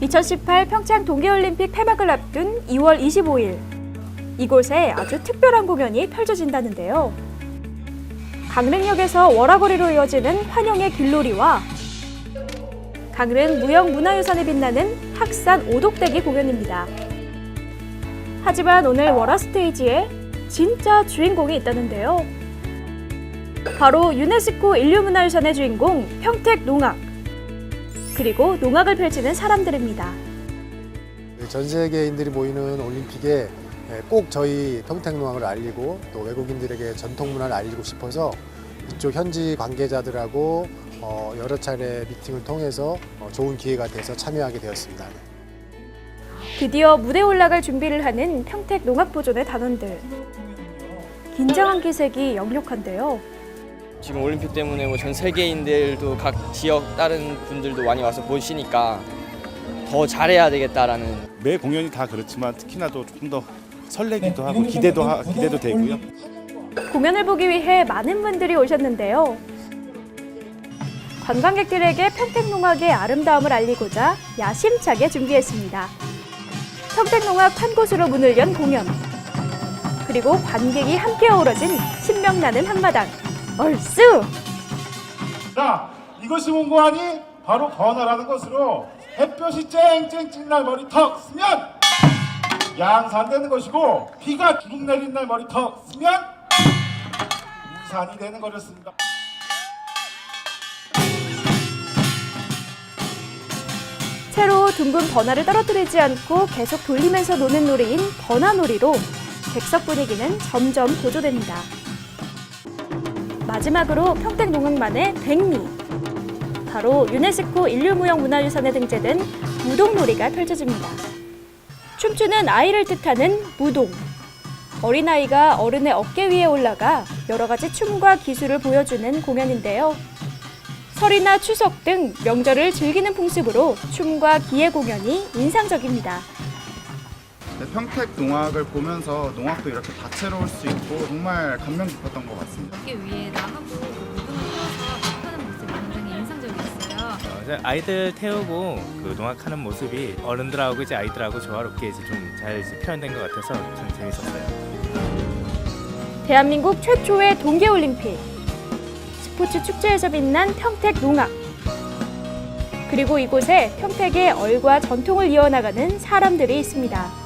2018 평창 동계올림픽 폐막을 앞둔 2월 25일 이곳에 아주 특별한 공연이 펼쳐진다는데요. 강릉역에서 월화거리로 이어지는 환영의 길놀이와 강릉 무형 문화유산에 빛나는 학산 오독대기 공연입니다. 하지만 오늘 월화 스테이지에 진짜 주인공이 있다는데요. 바로 유네스코 인류문화유산의 주인공 평택 농악 그리고 농악을 펼치는 사람들입니다. 전 세계인들이 모이는 올림픽에 꼭 저희 평택농악을 알리고 또 외국인들에게 전통 문화를 알리고 싶어서 이쪽 현지 관계자들하고 어, 여러 차례 미팅을 통해서 어, 좋은 기회가 돼서 참여하게 되었습니다. 드디어 무대에 올라갈 준비를 하는 평택 농악보존의 단원들. 긴장한 기색이 역력한데요. 지금 올림픽 때문에 뭐 전 세계인들도 각 지역 다른 분들도 많이 와서 보시니까 더 잘해야 되겠다라는 매 공연이 다 그렇지만 특히나 또 조금 더 설레기도 하고 기대도 하, 기대도 되고요. 공연을 보기 위해 많은 분들이 오셨는데요. 관광객들에게 평택농악의 아름다움을 알리고자 야심차게 준비했습니다. 평택농악 한 곳으로 문을 연 공연. 그리고 관객이 함께 어우러진 신명나는 한마당. 얼쑤! 자, 이것이 뭔고하니 바로 번화라는 것으로 햇볕이 쨍쨍 날 머리 턱 쓰면 양산 되는 것이고 비가 주룩 내린 날 머리 턱 쓰면 우산이 되는 거였습니다. 채로 둥근 번화를 떨어뜨리지 않고 계속 돌리면서 노는 놀이인 번화놀이로 객석 분위기는 점점 고조됩니다. 마지막으로 평택 농악만의 백미. 바로 유네스코 인류무형 문화유산에 등재된 무동놀이가 펼쳐집니다. 춤추는 아이를 뜻하는 무동. 어린아이가 어른의 어깨 위에 올라가 여러 가지 춤과 기술을 보여주는 공연인데요. 설이나 추석 등 명절을 즐기는 풍습으로 춤과 기예 공연이 인상적입니다. 네, 평택 농악을 보면서 농악도 이렇게 다채로울 수 있고 정말 감명 깊었던 것 같습니다. 어깨 위에다 하고 무릎을 풀어서 하는 모습이 굉장히 인상적이었어요. 어, 이제 아이들 태우고 그 농악하는 모습이 어른들하고 이제 아이들하고 조화롭게 이제 좀 잘 표현된 것 같아서 좀 재밌었어요. 대한민국 최초의 동계올림픽. 스포츠 축제에서 빛난 평택 농악. 그리고 이곳에 평택의 얼과 전통을 이어나가는 사람들이 있습니다.